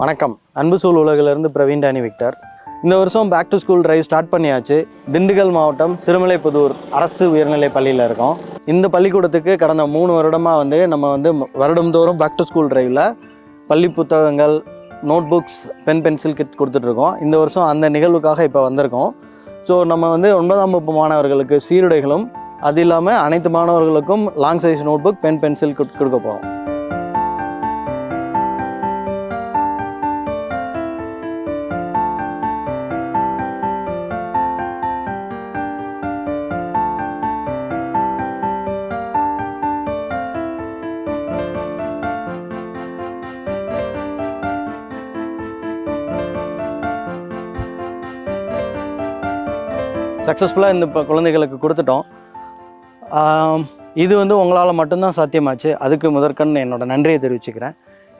வணக்கம். அன்பு சூழ் உலகிலிருந்து பிரவீன் டானி விக்டர். இந்த வருஷம் back to school drive start பண்ணியாச்சு. திண்டுக்கல் மாவட்டம் சிறுமலைப்புதூர் அரசு உயர்நிலை பள்ளியில் இருக்கோம். இந்த பள்ளிக்கூடத்துக்கு கடந்த மூணு வருடமாக வந்து நம்ம வந்து வருடம்தோறும் பேக் டு ஸ்கூல் டிரைவில் பள்ளி புத்தகங்கள் notebooks pen pencil kit கொடுத்துட்ருக்கோம் இந்த வருஷம் அந்த நிகழ்வுக்காக இப்போ வந்திருக்கோம். ஸோ நம்ம வந்து ஒன்பதாம் வகுப்பு மாணவர்களுக்கு சீருடைகளும் அது இல்லாமல் அனைத்து மாணவர்களுக்கும் long size notebook pen pencil கொடுக்க போகிறோம் சக்ஸஸ்ஃபுல்லாக இந்த இப்போ குழந்தைகளுக்கு கொடுத்துட்டோம். இது வந்து உங்களால் மட்டும்தான் சாத்தியமாச்சு. அதுக்கு முதற்கண் என்னோட நன்றியை தெரிவிச்சுக்கிறேன்.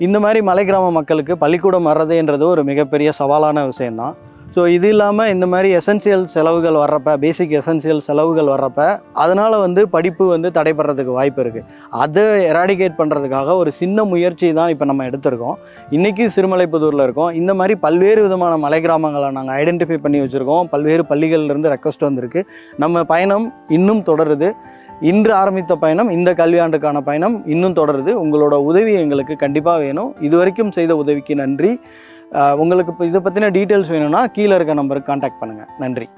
இந்த மாதிரி மலை கிராம மக்களுக்கு பள்ளிக்கூடம் வர்றதுன்றது ஒரு மிகப்பெரிய சவாலான விஷயந்தான் ஸோ இது இல்லாமல் இந்த மாதிரி எசென்சியல் செலவுகள் வர்றப்ப பேசிக் எசென்சியல் செலவுகள் வர்றப்ப அதனால் வந்து படிப்பு வந்து தடைப்படுறதுக்கு வாய்ப்பு இருக்குது அதை எராடிகேட் பண்ணுறதுக்காக ஒரு சின்ன முயற்சி தான் இப்போ நம்ம எடுத்திருக்கோம். இன்றைக்கி சிறுமலைப்புதூரில் இருக்கோம். இந்த மாதிரி பல்வேறு விதமான மலை கிராமங்களை நாங்கள் ஐடென்டிஃபை பண்ணி வச்சுருக்கோம். பல்வேறு பள்ளிகள்லேருந்து ரெக்வஸ்ட் வந்திருக்கு. நம்ம பயணம் இன்னும் தொடருது. இன்று ஆரம்பித்த பயணம் இந்த கல்வியாண்டுக்கான பயணம் இன்னும் தொடருது. உங்களோட உதவி எங்களுக்கு கண்டிப்பாக வேணும். இது வரைக்கும் செய்த உதவிக்கு நன்றி. உங்களுக்கு இப்போ இதை பற்றின டீட்டெயில்ஸ் வேணும்னா கீழே இருக்க நம்பருக்கு காண்டாக்ட் பண்ணுங்கள் நன்றி.